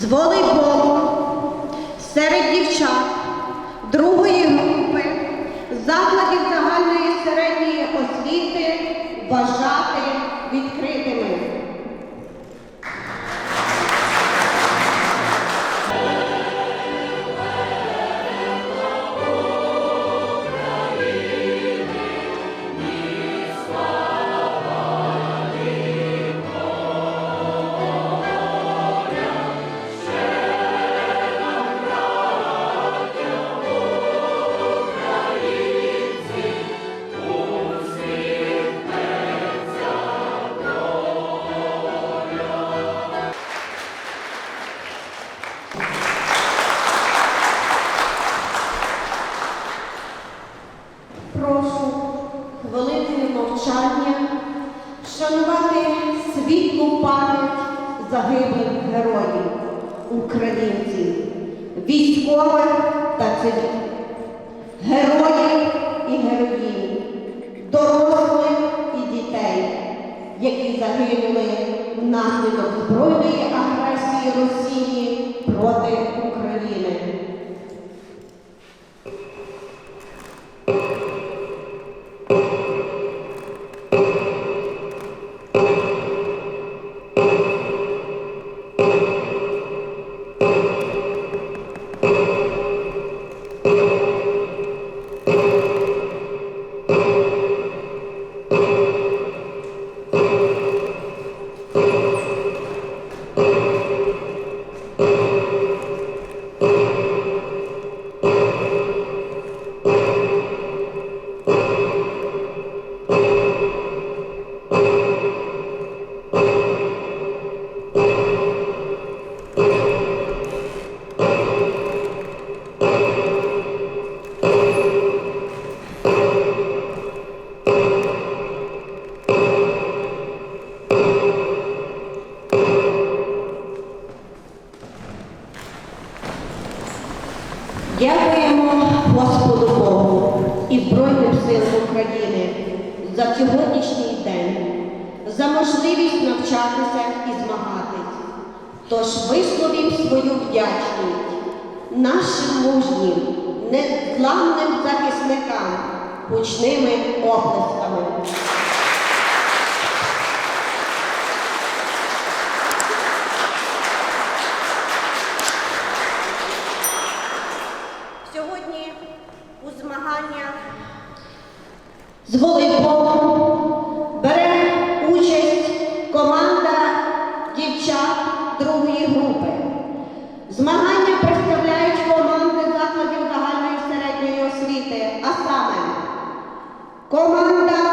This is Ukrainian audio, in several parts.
з волейболу серед дівчат другої групи закладів загальної середньої освіти вважати Прошу хвилиною мовчання шанувати світлу пам'ять загиблих героїв, українців, військових та цивільних, героїв і героїнь, дорослих і дітей, які загинули внаслідок збройної агресії України за сьогоднішній день, за можливість навчатися і змагатись. Тож висловім свою вдячність нашим мужнім, незламним захисникам гучними оплесками. pasaman. Komandan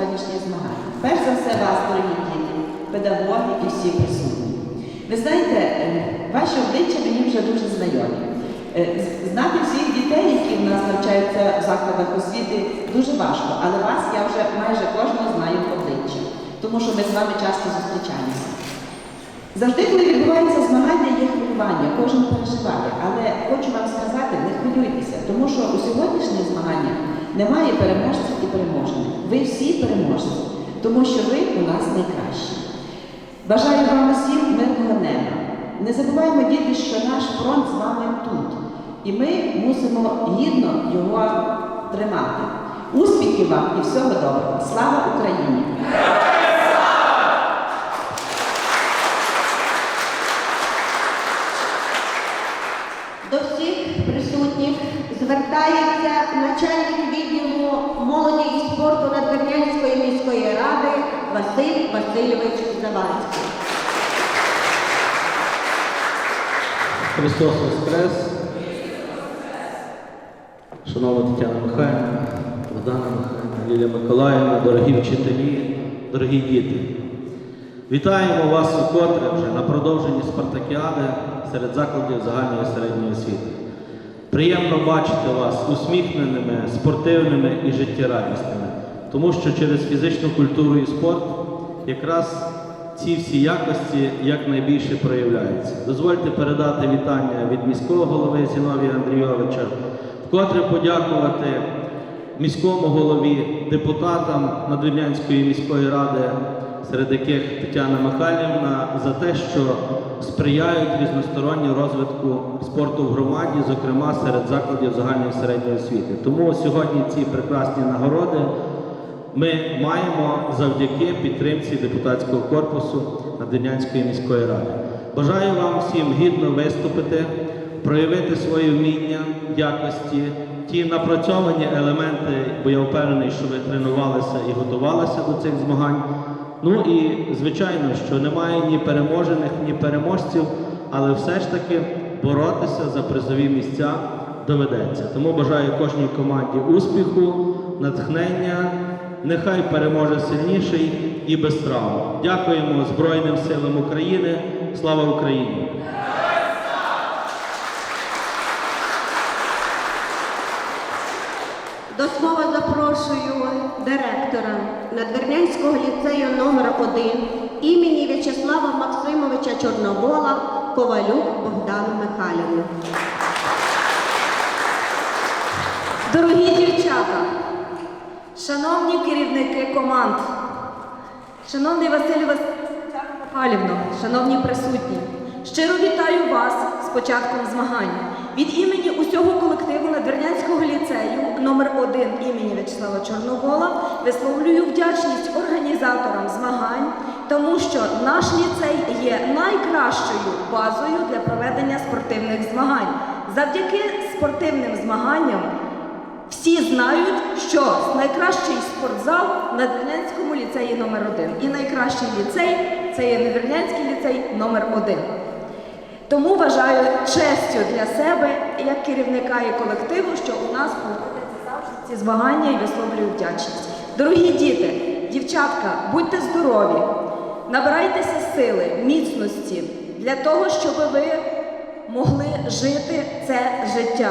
учасників сьогоднішніх змагань. Перш за все вас, дорогі діти, педагоги і всі присутні. Ви знаєте, е, ваші обличчя мені вже дуже знайомі. Е, Знати всіх дітей, які в нас навчаються в закладах освіти, дуже важко, але вас я вже майже кожного знаю в обличчя, тому що ми з вами часто зустрічаємося. Завжди, коли відбувається змагання, є хвилювання, кожен переживає. Але хочу вам сказати, не хвилюйтеся, тому що у сьогоднішніх змаганнях немає переможців і переможних. Ви всі переможці, тому що ви у нас найкращі. Бажаю вам усім мирного неба. Не забуваємо, діти, що наш фронт з вами тут. І ми мусимо гідно його тримати. Успіхів вам і всього доброго. Слава Україні! До всіх присутніх начальник відділу молоді і спорту Надвірнянської міської ради Василь. Василь Васильович Завадський. Христос Воскрес! Шановна Тетяна Михайлівна, Богдана Михайлівна, Лілія Миколаївна, дорогі вчителі, дорогі діти. Вітаємо вас укотре вже на продовженні спартакіади серед закладів загальної середньої освіти. Приємно бачити вас усміхненими, спортивними і життєрадісними, тому що через фізичну культуру і спорт якраз ці всі якості якнайбільше проявляються. Дозвольте передати вітання від міського голови Зіновія Андрійовича, вкотре подякувати міському голові, депутатам Надвірнянської міської ради, серед яких Тетяна Михайлівна, за те, що сприяють різносторонньому розвитку спорту в громаді, зокрема серед закладів загальної середньої освіти. Тому сьогодні ці прекрасні нагороди ми маємо завдяки підтримці депутатського корпусу Надвірнянської міської ради. Бажаю вам всім гідно виступити, проявити своє вміння, якості, ті напрацьовані елементи, бо я впевнений, що ви тренувалися і готувалися до цих змагань. Ну і звичайно, що немає ні переможених, ні переможців, але все ж таки боротися за призові місця доведеться. Тому бажаю кожній команді успіху, натхнення. Нехай переможе сильніший і без травм. Дякуємо Збройним силам України. Слава Україні! До слова запрошую директора Надвірнянського ліцею номер 1 імені В'ячеслава Максимовича Чорновола Ковалюк Богдану Михайлівну. Дорогі дівчата, шановні керівники команд, шановний Василь Михайлівно, шановні присутні, щиро вітаю вас з початком змагань. Від імені усього колективу Надвірнянського ліцею номер 1 імені В'ячеслава Чорновола висловлюю вдячність організаторам змагань, тому що наш ліцей є найкращою базою для проведення спортивних змагань. Завдяки спортивним змаганням всі знають, що найкращий спортзал в Надвірнянському ліцеї номер 1 І найкращий ліцей це є Надвірнянський ліцей номер 1 Тому вважаю честю для себе як керівника і колективу, що у нас проводяться завжди ці змагання і висловлюю вдячність. Дорогі діти, дівчатка, будьте здорові, набирайтеся сили, міцності для того, щоб ви могли жити це життя.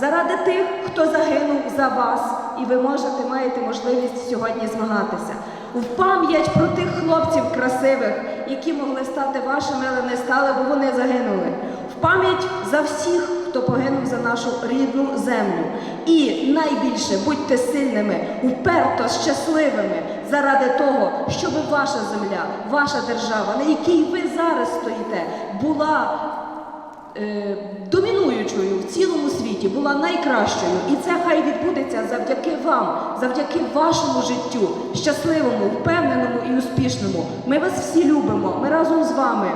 Заради тих, хто загинув за вас, і ви можете маєте можливість сьогодні змагатися. В пам'ять про тих хлопців красивих, які могли стати вашими, але не стали, бо вони загинули. В пам'ять за всіх, хто погинув за нашу рідну землю. І найбільше будьте сильними, вперто щасливими заради того, щоб ваша земля, ваша держава, на якій ви зараз стоїте, була е, домінуючою в цілому світі, була найкращою. І це хай відбудеться завдяки вам, завдяки вашому життю, щасливому, впевненому і успішному. Ми вас всі любимо, ми разом з вами.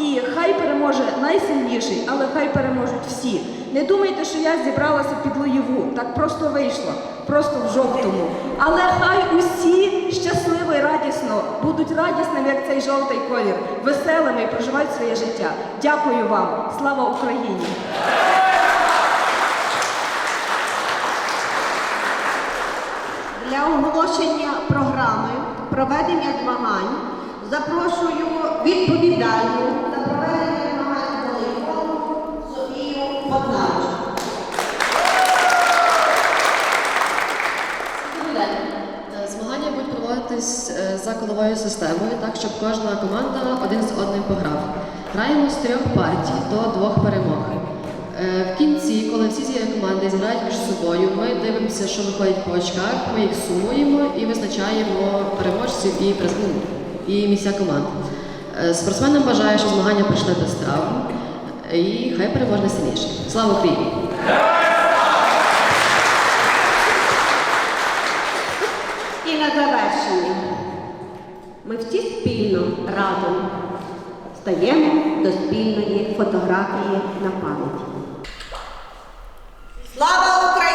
І хай переможе найсильніший, але хай переможуть всі. Не думайте, що я зібралася під Лоєву, так просто вийшло, просто в жовтому. Але хай усі щасливо і радісно будуть радісними, як цей жовтий колір, веселими і проживають своє життя. Дякую вам. Слава Україні! Для оголошення програми проведення змагань запрошую відповідальну за проведення змагань волейболу Е, Змагання будуть проводитись е, за коловою системою, так щоб кожна команда один з одним пограв. Граємо з трьох партій до двох перемог. Е, В кінці, коли всі ці команди зіграють між собою, ми дивимося, що виходить по очках, ми їх сумуємо і визначаємо переможців і, приз- ну, і місця команд. Спортсменам бажаю, що змагання пройшли без травм і хай переможе найсильніший. Слава Україні! І на завершення. Ми всі спільно разом стаємо до спільної фотографії на пам'ять. Слава Україні!